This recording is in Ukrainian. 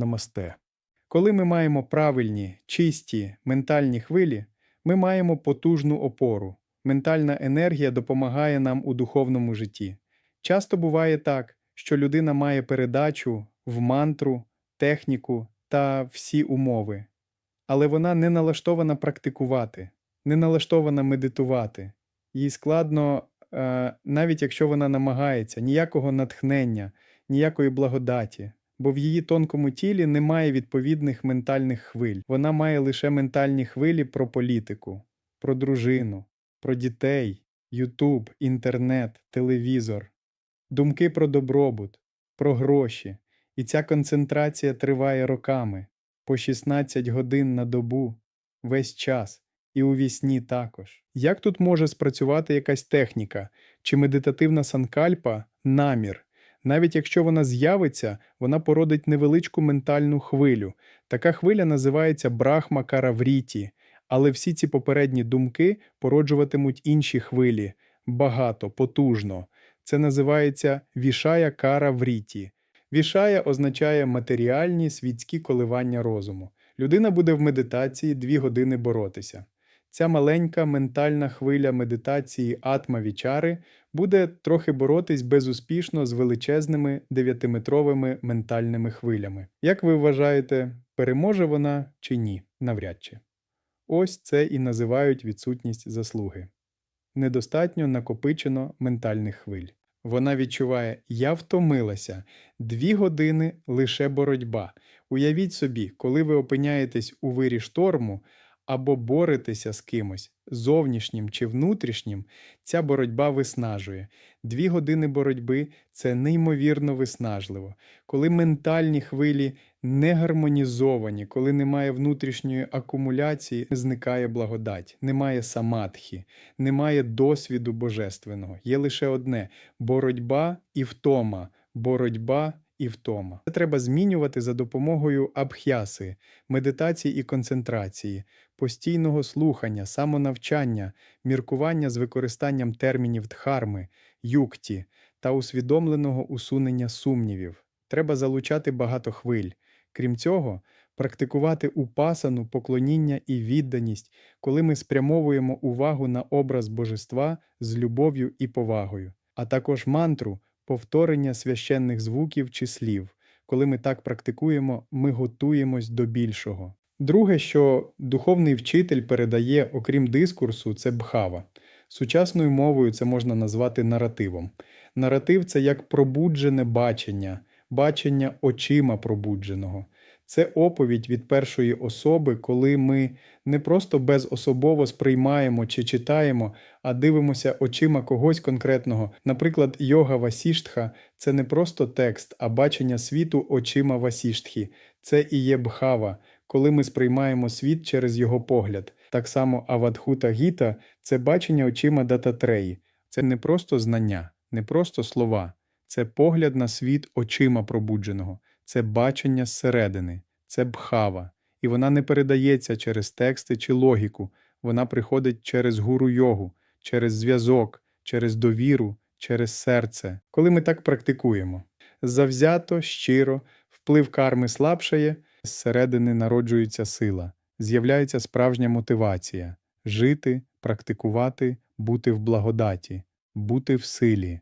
Намасте. Коли ми маємо правильні, чисті ментальні хвилі, ми маємо потужну опору. Ментальна енергія допомагає нам у духовному житті. Часто буває так, що людина має передачу в мантру, техніку та всі умови, але вона не налаштована практикувати, не налаштована медитувати. Їй складно, е, навіть якщо вона намагається, ніякого натхнення, ніякої благодаті, бо в її тонкому тілі немає відповідних ментальних хвиль. Вона має лише ментальні хвилі про політику, про дружину, про дітей, Ютуб, інтернет, телевізор, думки про добробут, про гроші. І ця концентрація триває роками, по 16 годин на добу, весь час, і у вісні також. Як тут може спрацювати якась техніка чи медитативна санкальпа намір? Навіть якщо вона з'явиться, вона породить невеличку ментальну хвилю. Така хвиля називається брахма каравріті, але всі ці попередні думки породжуватимуть інші хвилі багато, потужно. Це називається вішая кара вріті. Вішая означає матеріальні світські коливання розуму. Людина буде в медитації дві години боротися. Ця маленька ментальна хвиля медитації атма вічари буде трохи боротись безуспішно з величезними дев'ятиметровими ментальними хвилями. Як ви вважаєте, переможе вона чи ні? Навряд чи. Ось це і називають відсутність заслуги. Недостатньо накопичено ментальних хвиль. Вона відчуває, я втомилася. Дві години лише боротьба. Уявіть собі, коли ви опиняєтесь у вирі шторму або боретеся з кимось, зовнішнім чи внутрішнім, ця боротьба виснажує. Дві години боротьби це неймовірно виснажливо. Коли ментальні хвилі не гармонізовані, коли немає внутрішньої акумуляції, зникає благодать, немає самадхі, немає досвіду божественного. Є лише одне боротьба і втома, боротьба і втома. Це треба змінювати за допомогою абх'яси, медитації і концентрації, постійного слухання, самонавчання, міркування з використанням термінів дхарми, юкті та усвідомленого усунення сумнівів. Треба залучати багато хвиль. Крім цього, практикувати упасану, поклоніння і відданість, коли ми спрямовуємо увагу на образ божества з любов'ю і повагою, а також мантру, повторення священних звуків чи слів. Коли ми так практикуємо, ми готуємось до більшого. Друге, що духовний вчитель передає, окрім дискурсу, це бхава. Сучасною мовою це можна назвати наративом. Наратив це як пробуджене бачення, бачення очима пробудженого. Це оповідь від першої особи, коли ми не просто безособово сприймаємо чи читаємо, а дивимося очима когось конкретного. Наприклад, йога Васіштха це не просто текст, а бачення світу очима Васіштхи. Це і є бхава, коли ми сприймаємо світ через його погляд. Так само Авадхута Гіта це бачення очима Дататреї. Це не просто знання, не просто слова, це погляд на світ очима пробудженого, це бачення зсередини, це бхава. І вона не передається через тексти чи логіку, вона приходить через гуру йогу, через зв'язок, через довіру, через серце. Коли ми так практикуємо. Завзято, щиро, вплив карми слабшає, зсередини народжується сила, з'являється справжня мотивація жити, практикувати, бути в благодаті, бути в силі.